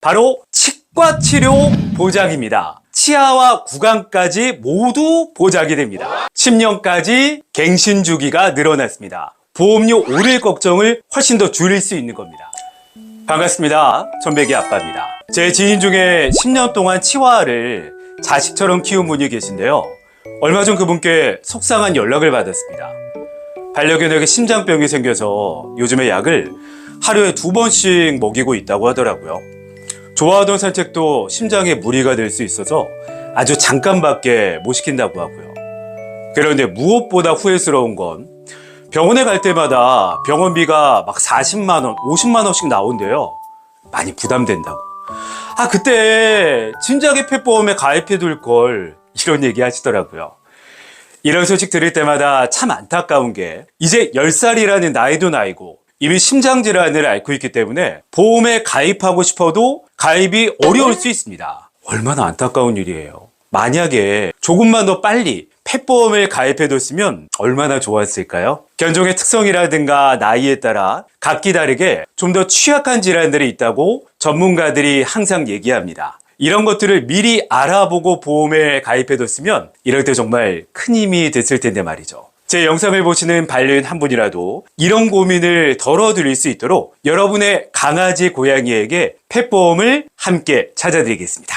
바로 치과 치료 보장입니다. 치아와 구강까지 모두 보장이 됩니다. 10년까지 갱신 주기가 늘어났습니다. 보험료 오를 걱정을 훨씬 더 줄일 수 있는 겁니다. 반갑습니다. 전백이 아빠입니다. 제 지인 중에 10년 동안 치와를 자식처럼 키운 분이 계신데요. 얼마 전 그분께 속상한 연락을 받았습니다. 반려견에게 심장병이 생겨서 요즘에 약을 하루에 두 번씩 먹이고 있다고 하더라고요. 좋아하던 산책도 심장에 무리가 될 수 있어서 아주 잠깐밖에 못 시킨다고 하고요. 그런데 무엇보다 후회스러운 건 병원에 갈 때마다 병원비가 막 40만 원, 50만 원씩 나온대요. 많이 부담된다고. 아, 그때 진작에 펫보험에 가입해 둘 걸 이런 얘기 하시더라고요. 이런 소식 들을 때마다 참 안타까운 게 이제 10살이라는 나이도 나이고 이미 심장 질환을 앓고 있기 때문에 보험에 가입하고 싶어도 가입이 어려울 수 있습니다. 얼마나 안타까운 일이에요. 만약에 조금만 더 빨리 펫보험을 가입해뒀으면 얼마나 좋았을까요? 견종의 특성이라든가 나이에 따라 각기 다르게 좀 더 취약한 질환들이 있다고 전문가들이 항상 얘기합니다. 이런 것들을 미리 알아보고 보험에 가입해뒀으면 이럴 때 정말 큰 힘이 됐을 텐데 말이죠. 제 영상을 보시는 반려인 한 분이라도 이런 고민을 덜어드릴 수 있도록 여러분의 강아지, 고양이에게 펫보험을 함께 찾아드리겠습니다.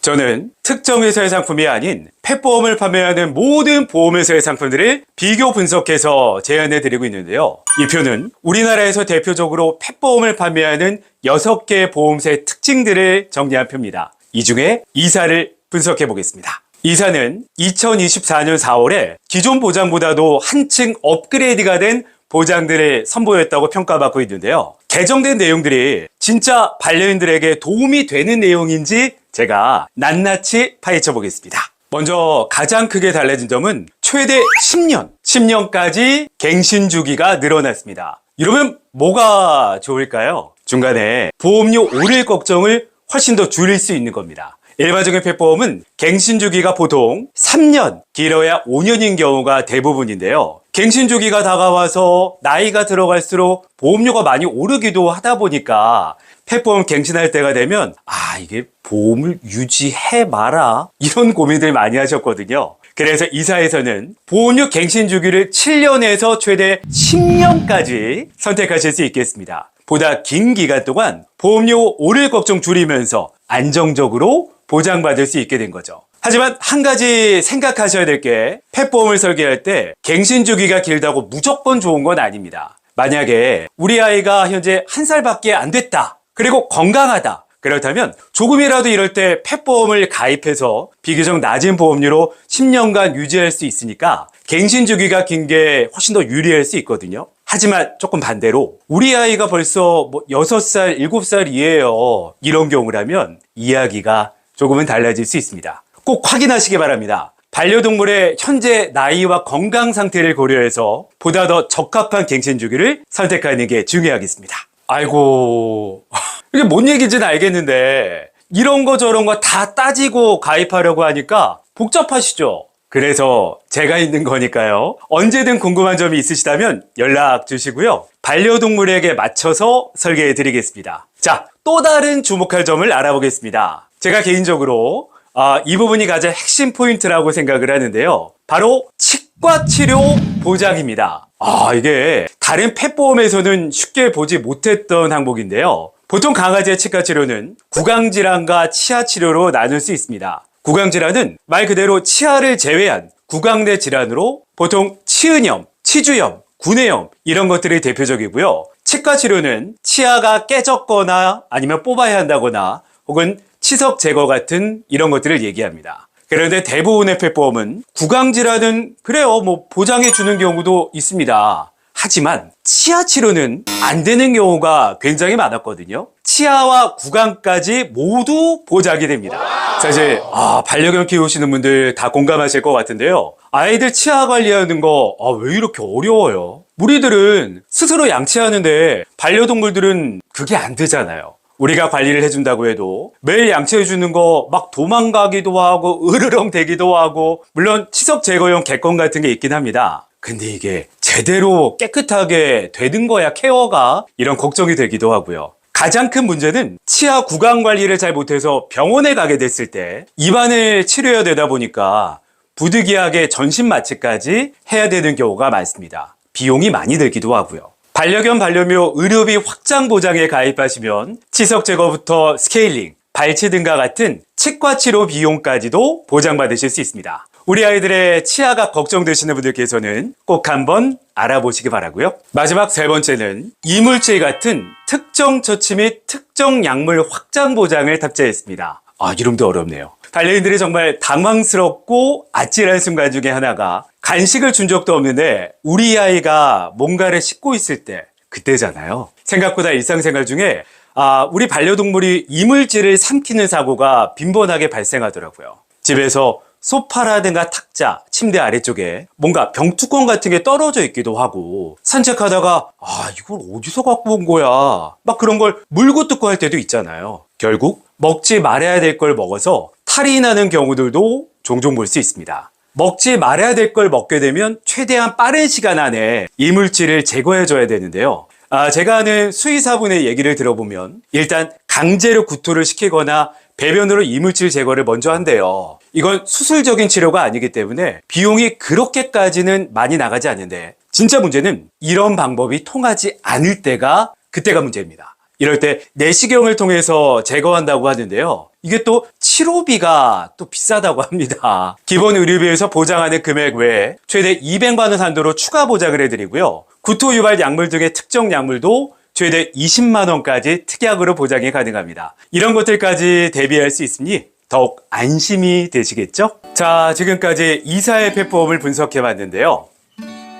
저는 특정 회사의 상품이 아닌 펫보험을 판매하는 모든 보험회사의 상품들을 비교 분석해서 제안해 드리고 있는데요. 이 표는 우리나라에서 대표적으로 펫보험을 판매하는 6개 보험사의 특징들을 정리한 표입니다. 이 중에 이사를 분석해 보겠습니다. 이사는 2024년 4월에 기존 보장보다도 한층 업그레이드가 된 보장들을 선보였다고 평가받고 있는데요. 개정된 내용들이 진짜 반려인들에게 도움이 되는 내용인지 제가 낱낱이 파헤쳐 보겠습니다. 먼저 가장 크게 달라진 점은 최대 10년, 10년까지 갱신 주기가 늘어났습니다. 이러면 뭐가 좋을까요? 중간에 보험료 오를 걱정을 훨씬 더 줄일 수 있는 겁니다. 일반적인 펫보험은 갱신 주기가 보통 3년, 길어야 5년인 경우가 대부분인데요. 갱신 주기가 다가와서 나이가 들어갈수록 보험료가 많이 오르기도 하다 보니까 펫보험 갱신할 때가 되면 아 이게 보험을 유지해 마라 이런 고민들 많이 하셨거든요. 그래서 이사에서는 보험료 갱신 주기를 7년에서 최대 10년까지 선택하실 수 있겠습니다. 보다 긴 기간 동안 보험료 오를 걱정 줄이면서 안정적으로 보장받을 수 있게 된 거죠. 하지만 한 가지 생각하셔야 될 게 펫보험을 설계할 때 갱신 주기가 길다고 무조건 좋은 건 아닙니다. 만약에 우리 아이가 현재 한 살밖에 안 됐다. 그리고 건강하다. 그렇다면 조금이라도 이럴 때 펫보험을 가입해서 비교적 낮은 보험료로 10년간 유지할 수 있으니까 갱신 주기가 긴 게 훨씬 더 유리할 수 있거든요. 하지만 조금 반대로 우리 아이가 벌써 뭐 6살, 7살이에요. 이런 경우라면 이야기가 조금은 달라질 수 있습니다. 꼭 확인하시기 바랍니다. 반려동물의 현재 나이와 건강 상태를 고려해서 보다 더 적합한 갱신 주기를 선택하는 게 중요하겠습니다. 아이고, 이게 뭔 얘기인지는 알겠는데, 이런 거 저런 거 다 따지고 가입하려고 하니까 복잡하시죠? 그래서 제가 있는 거니까요. 언제든 궁금한 점이 있으시다면 연락 주시고요. 반려동물에게 맞춰서 설계해 드리겠습니다. 자, 또 다른 주목할 점을 알아보겠습니다. 제가 개인적으로 아, 이 부분이 가장 핵심 포인트라고 생각을 하는데요. 바로 치과 치료 보장입니다. 아, 이게 다른 펫보험에서는 쉽게 보지 못했던 항목인데요. 보통 강아지의 치과 치료는 구강질환과 치아 치료로 나눌 수 있습니다. 구강질환은 말 그대로 치아를 제외한 구강 내 질환으로 보통 치은염, 치주염, 구내염 이런 것들이 대표적이고요. 치과 치료는 치아가 깨졌거나 아니면 뽑아야 한다거나 혹은 치석 제거 같은 이런 것들을 얘기합니다. 그런데 대부분의 펫보험은 구강 질환은 그래요 뭐 보장해 주는 경우도 있습니다. 하지만 치아 치료는 안 되는 경우가 굉장히 많았거든요. 치아와 구강까지 모두 보장이 됩니다. 사실 아, 반려견 키우시는 분들 다 공감하실 것 같은데요. 아이들 치아 관리하는 거 왜 이렇게 어려워요? 우리들은 스스로 양치하는데 반려동물들은 그게 안 되잖아요. 우리가 관리를 해준다고 해도 매일 양치해주는 거 막 도망가기도 하고 으르렁 대기도 하고 물론 치석 제거용 객건 같은 게 있긴 합니다. 근데 이게 제대로 깨끗하게 되는 거야 케어가 이런 걱정이 되기도 하고요. 가장 큰 문제는 치아 구강 관리를 잘 못해서 병원에 가게 됐을 때 입안을 치료해야 되다 보니까 부득이하게 전신 마취까지 해야 되는 경우가 많습니다. 비용이 많이 들기도 하고요. 반려견 반려묘 의료비 확장 보장에 가입하시면 치석 제거부터 스케일링, 발치 등과 같은 치과 치료 비용까지도 보장받으실 수 있습니다. 우리 아이들의 치아가 걱정되시는 분들께서는 꼭 한번 알아보시기 바라고요. 마지막 세 번째는 이물질 같은 특정 처치 및 특정 약물 확장 보장을 탑재했습니다. 아, 이름도 어렵네요. 반려인들이 정말 당황스럽고 아찔한 순간 중에 하나가 간식을 준 적도 없는데 우리 아이가 뭔가를 씹고 있을 때 그때잖아요. 생각보다 일상생활 중에 아, 우리 반려동물이 이물질을 삼키는 사고가 빈번하게 발생하더라고요. 집에서 소파라든가 탁자, 침대 아래쪽에 뭔가 병뚜껑 같은 게 떨어져 있기도 하고 산책하다가 아 이걸 어디서 갖고 온 거야 막 그런 걸 물고 뜯고 할 때도 있잖아요. 결국 먹지 말아야 될 걸 먹어서 탈이 나는 경우들도 종종 볼 수 있습니다. 먹지 말아야 될 걸 먹게 되면 최대한 빠른 시간 안에 이물질을 제거해 줘야 되는데요. 아, 제가 아는 수의사분의 얘기를 들어보면 일단 강제로 구토를 시키거나 배변으로 이물질 제거를 먼저 한대요. 이건 수술적인 치료가 아니기 때문에 비용이 그렇게까지는 많이 나가지 않는데 진짜 문제는 이런 방법이 통하지 않을 때가 그때가 문제입니다. 이럴 때 내시경을 통해서 제거한다고 하는데요. 이게 또 치료비가 또 비싸다고 합니다. 기본 의료비에서 보장하는 금액 외에 최대 200만 원 한도로 추가 보장을 해드리고요. 구토 유발 약물 등의 특정 약물도 최대 20만 원까지 특약으로 보장이 가능합니다. 이런 것들까지 대비할 수 있으니 더욱 안심이 되시겠죠? 자, 지금까지 이사의 폐보험을 분석해 봤는데요.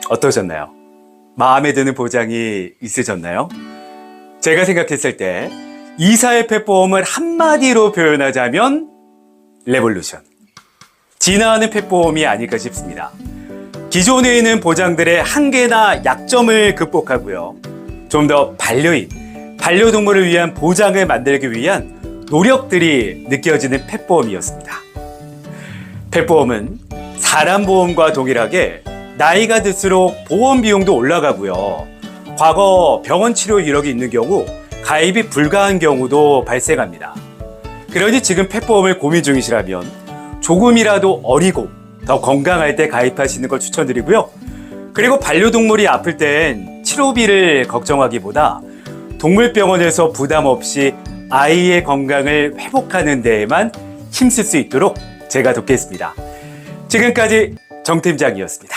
어떠셨나요? 마음에 드는 보장이 있으셨나요? 제가 생각했을 때 이사의 폐보험을 한마디로 표현하자면 레볼루션. 진화하는 폐보험이 아닐까 싶습니다. 기존에 있는 보장들의 한계나 약점을 극복하고요. 좀 더 반려인, 반려동물을 위한 보장을 만들기 위한 노력들이 느껴지는 펫보험이었습니다. 펫보험은 사람 보험과 동일하게 나이가 들수록 보험 비용도 올라가고요. 과거 병원 치료 이력이 있는 경우 가입이 불가한 경우도 발생합니다. 그러니 지금 펫보험을 고민 중이시라면 조금이라도 어리고 더 건강할 때 가입하시는 걸 추천드리고요. 그리고 반려동물이 아플 땐 치료비를 걱정하기보다 동물병원에서 부담 없이 아이의 건강을 회복하는 데에만 힘쓸 수 있도록 제가 돕겠습니다. 지금까지 정 팀장이었습니다.